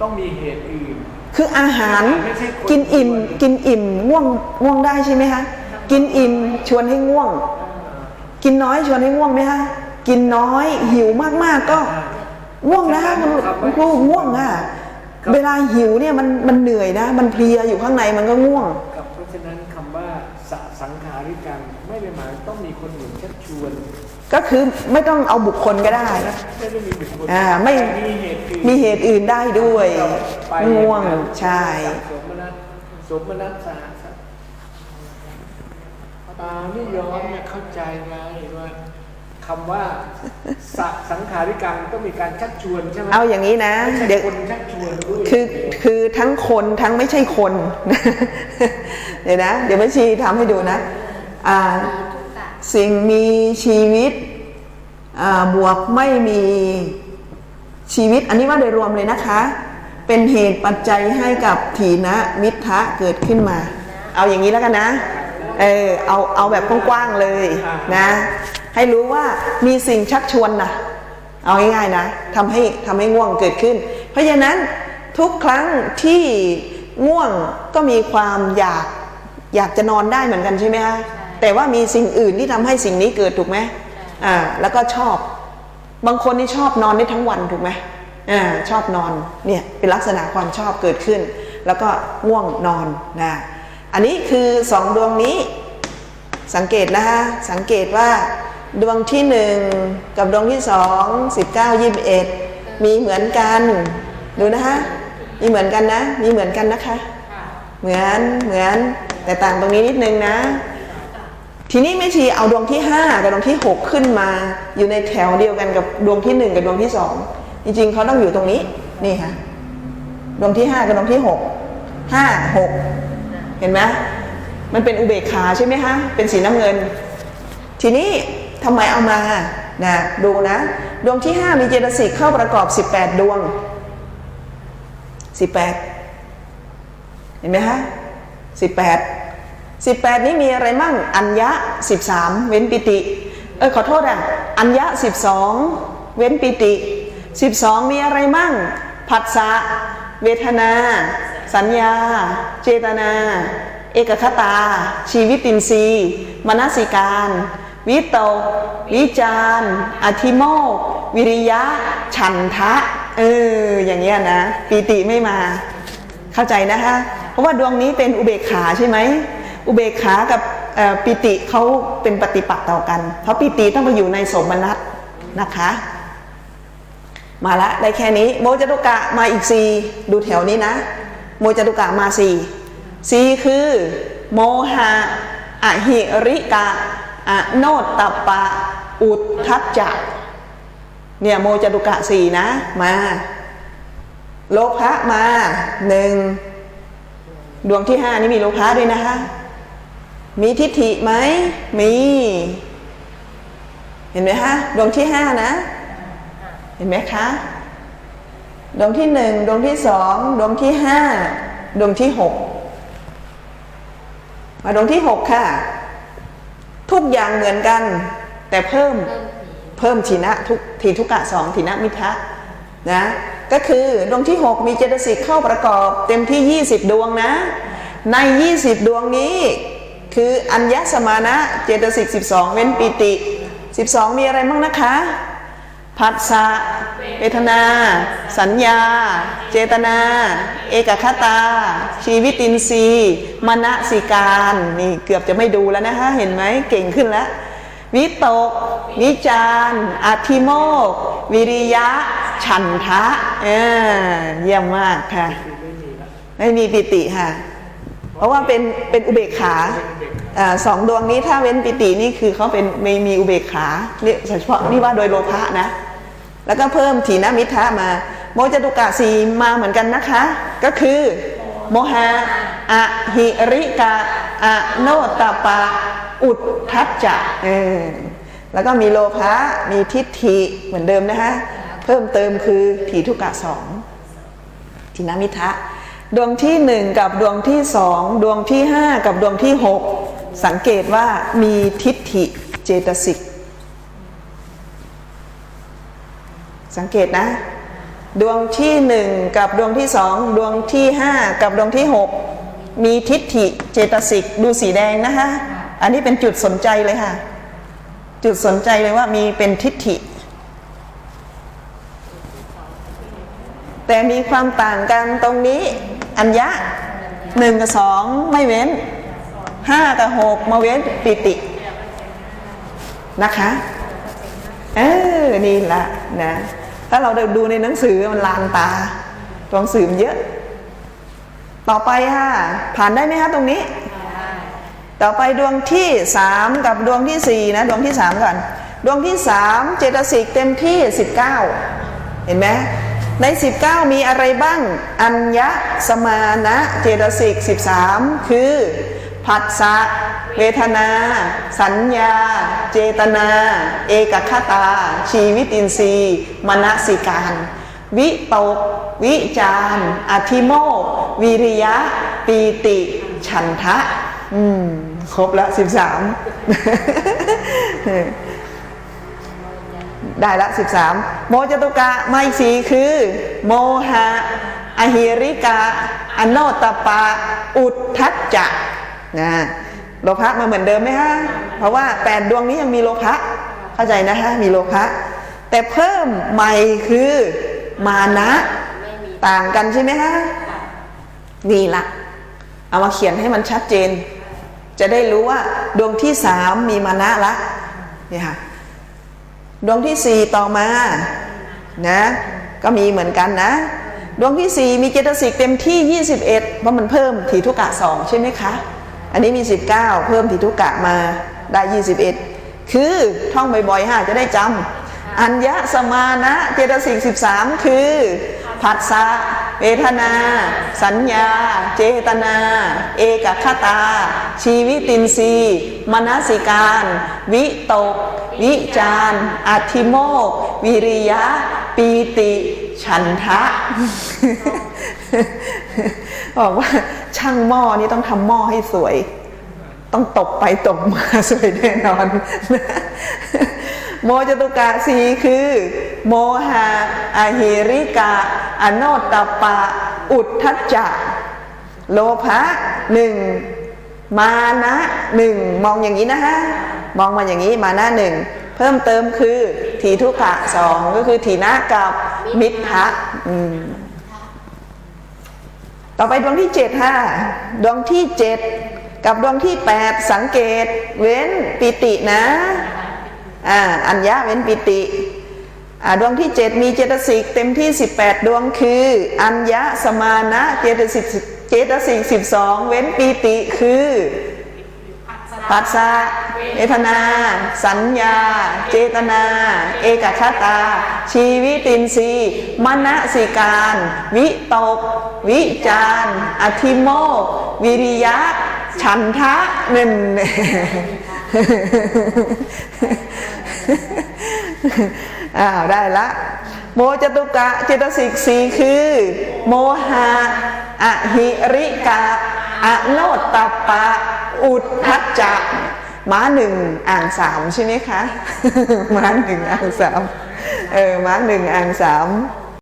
ต้องมีเหตุอื่น คืออาหารไม่ใช่คนกินอิ่มกินอิ่มง่วงง่วงได้ใช่ไหมคะกินอิ่มชวนให้ง่วง กินน้อยชวนให้ง่วงไหมคะกินน้อยหิวมากๆก็ ง่วงนะคะมันมันก็ง่วงอะเวลาหิวเนี่ยมันมันเหนื่อยนะ มันเพลียอยู่ข้างในมันก็ง่วงกับเพราะฉะนั้นคำว่าสสังขาริกังไม่ได้หมายต้องมีคนอื่นชักชวน ก็คือไม่ต้องเอาบุคคลก็ได้ไม่ได้มีบุคคลอ่าไม่แต่มีเหตุอื่นมีเหตุอื่นได้ด้วยเราไปง่วงใช่สมนัตสมนัตสาสะปานี่ย้อนเนี่ยเข้าใจไงว่าคำว่าสสังขาริกังต้องมีการชักชวนใช่ไหมเอาอย่างนี้นะไม่ใช่เดี๋ยวคนชักชวนด้วยคือคือทั้งคนทั้งไม่ใช่คน เดี๋ยวนะ เดี๋ยวแม่ชีทำให้ดูนะอ่า สิ่งมีชีวิตบวกไม่มีชีวิต อันนี้ว่าโดยรวมเลยนะคะ เป็นเหตุปัจจัยให้กับถีนะมิทะเกิดขึ้นมา เอาอย่างนี้แล้วกันนะ เออเอาเอาแบบกว้างๆเลยนะ ให้รู้ว่ามีสิ่งชักชวนนะเอาง่ายๆนะทำให้ทำให้ง่วงเกิดขึ้น เพราะฉะนั้นทุกครั้งที่ง่วงก็มีความอยากอยากจะนอนได้เหมือนกันใช่ไหมคะ แต่ว่ามีสิ่งอื่นที่ทำให้สิ่งนี้เกิดถูกไหมอ่าแล้วก็ชอบ บางคนนี่ชอบนอนได้ทั้งวันถูกไหมอ่าชอบนอนเนี่ยเป็นลักษณะความชอบเกิดขึ้น แล้วก็ง่วงนอนนะอันนี้คือสองดวงนี้สังเกตนะคะสังเกตว่าดวงที่หนึ่งกับดวงที่สองสิบเก้ายี่สิบเอ็ดมีเหมือนกันดูนะคะมีเหมือนกันนะ มีเหมือนกันนะคะ เหมือนเหมือนแต่ต่างตรงนี้นิดนึงนะ ทีนี้แม่ชีเอาดวงที่ห้ากับดวงที่หกขึ้นมา อยู่ในแถวเดียวกันกับดวงที่หนึ่งกับดวงที่สองจริงๆเขาต้องอยู่ตรงนี้นี่ค่ะดวงที่ห้ากับดวงที่หกห้าหกเห็นไหมมันเป็นอุเบกขาใช่ไหมคะเป็นสีน้ำเงิน ทีนี้ทำไมเอามานะดูนะ ดวงที่ 5 มีเจตสิกเข้าประกอบ 18 ดวง 18 เห็นไหมฮะ18 18 นี้มีอะไรมั่ง อัญญะ 13 เว้นปิติ เออขอโทษอะ อัญญะ 12 เว้นปิติ 12 มีอะไรมั่ง ผัสสะ เวทนา สัญญา เจตนา เอกคตา ชีวิตินทรีย์มนสิการ วิตกวิจารอธิโมก วิริยะ ฉันทะ เออ อย่างเงี้ยนะปีติไม่มา เข้าใจนะคะ เพราะว่าดวงนี้เป็นอุเบกขาใช่ไหม อุเบกขากับปิติเขาเป็นปฏิปักษ์ต่อกัน เพราะปิติต้องไปอยู่ในสมนัตนะคะ มาละได้แค่นี้ โมจตุกะมาอีกสี่ดูแถวนี้นะ โมจตุกะมาสี่สี่คือโมหะอหิริกะอโนตตปปะอุทธัจจะเนี่ยโมจตุกะสี่นะมา โลภะมาหนึ่งดวงที่ห้านี่มีโลภะด้วยนะคะ มีทิฏฐิไหม มี เห็นไหมคะดวงที่ห้านะ เห็นไหมคะ ดวงที่หนึ่งดวงที่สองดวงที่ห้าดวงที่หกมาดวงที่หกค่ะ ทุกอย่างเหมือนกัน แต่เพิ่มเพิ่มทีนะทุกทีทุกกะสองทีนะมิทะนะก็คือดวงที่ 6 มีเจตสิกเข้าประกอบ เต็มที่ 20 ดวงนะ ใน 20 ดวงนี้ คืออัญญสมานะเจตสิก12เว้นปิติ 12 มีอะไรบ้างนะคะผัสสะเวทนา สัญญา เจตนา เอกคตา ชีวิตินทรีย์มณสิการนี่เกือบจะไม่ดูแล้วนะคะเห็นไหมเก่งขึ้นแล้ว วิตก วิจารอธิโมก วิริยะ ฉันทะเออเยี่ยมมากค่ะ ไม่มีปิติค่ะ เพราะว่าเป็นเป็นอุเบกขา สองดวงนี้ถ้าเว้นปิตินี่คือเขาเป็นไม่มีอุเบกขาเนี่ยเฉพาะนี่ว่าโดยโลภะนะ แล้วก็เพิ่มถีนมิทะมา โมจตุกะสีมาเหมือนกันนะคะ ก็คือโมหะอะหิริกะอะโนตปะ อุทธัจจะเออแล้วก็มีโลภะมีทิฏฐิเหมือนเดิมนะคะเพิ่มเติมคือถีทุกะสองทินามิทะ ดวงที่หนึ่งกับดวงที่สองดวงที่ห้ากับดวงที่หก สังเกตว่ามีทิฏฐิเจตสิก สังเกตนะ ดวงที่หนึ่งกับดวงที่สองดวงที่ห้ากับดวงที่หกมีทิฏฐิเจตสิก ดูสีแดงนะคะ อันนี้เป็นจุดสนใจเลยค่ะ จุดสนใจเลยว่ามีเป็นทิฏฐิ แต่มีความต่างกันตรงนี้ อัญญะหนึ่งกับสองไม่เว้น ห้ากับหกมาเว้นปิตินะคะเออนี่ละนะถ้าเราดูในหนังสือมันลานตาตัวหนังสือมันเยอะ ต่อไปค่ะ ผ่านได้ไหมคะตรงนี้ ต่อไปดวงที่สามกับดวงที่สี่นะดวงที่สามก่อนดวงที่สามเจตสิกเต็มที่สิบเก้าเห็นไหมในสิบเก้ามีอะไรบ้าง อัญญสมานะ เจตสิกสิบสามคือ ผัสสะเวทนา สัญญา เจตนา เอกคตา ชีวิตินทรีย์มนสิการ วิตก วิจารอธิโมกวิริยะ ปีติ ฉันทะ อืม ครบละสิบสามได้ละสิบสามโมจตุกะไมาอีกสีคือ โมหะ อหิริกะ อโนตปะ อุทธัจจะ นะโลภะมาเหมือนเดิมไหมฮะเพราะว่าแปดดวงนี้ยังมีโลภะเข้าใจนะฮะมีโลภะแต่เพิ่มใหม่คือมานะต่างกันใช่ไหมฮะนี่ละเอามาเขียนให้มันชัดเจน จะได้รู้ว่าดวงที่สามมีมานะละนี่ค่ะดวงที่สี่ต่อมานะก็มีเหมือนกันนะ ดวงที่สี่มีเจตสิกเต็มที่ 21 เพราะมันเพิ่มถีทุกะสองใช่ไหมคะ อันนี้มี 19 เพิ่มถีทุกะมาได้ 21 คือท่องบ่อยๆฮะจะได้จำอัญญสมานะเจตสิก13 คือผัสสะเวทนา สัญญา เจตนา เอกคตา ชีวิตินทรีย์มนสิการ วิตก วิจารอธิโมก วิริยะ ปีติ ฉันทะ บอกว่าช่างหม้อนี่ต้องทำหม้อให้สวย ต้องตบไปตบมาสวยแน่นอนโมจตุกะสีคือ โมหะอหิริกะ อโนตตปะ อุทธัจจะโลภะหนึ่งมานะหนึ่งมองอย่างนี้นะฮะมองมาอย่างนี้มานะหนึ่งเพิ่มเติมคือทีทุกะสองก็คือทีนะกับมิทธะอืม ต่อไปดวงที่เจ็ดค่ะดวงที่เจ็ดกับดวงที่แปดสังเกต เว้นปิตินะอ่าอัญญะเว้นปิติอ่าดวงที่เจ็ดมีเจตสิกเต็มที่ 18 ดวงคือ อัญญะสมานะเจตสิกเจตสิก12 เว้นปิติคือ ปัสสะ เวทนา สัญญา เจตนา เอกคตา ชีวิตินทรีย์มนสิการ วิตก วิจารอธิโมกวิริยะ ฉันทะหนึ่งอ้าวได้ละ โมจตุกะเจตสิกสีคือ โมหะอหิริกะอโนตตปะ อุทธัจจะ ม้าหนึ่งอ่างสามใช่ไหมคะ ม้าหนึ่งอ่างสามเออม้าหนึ่งอ่างสาม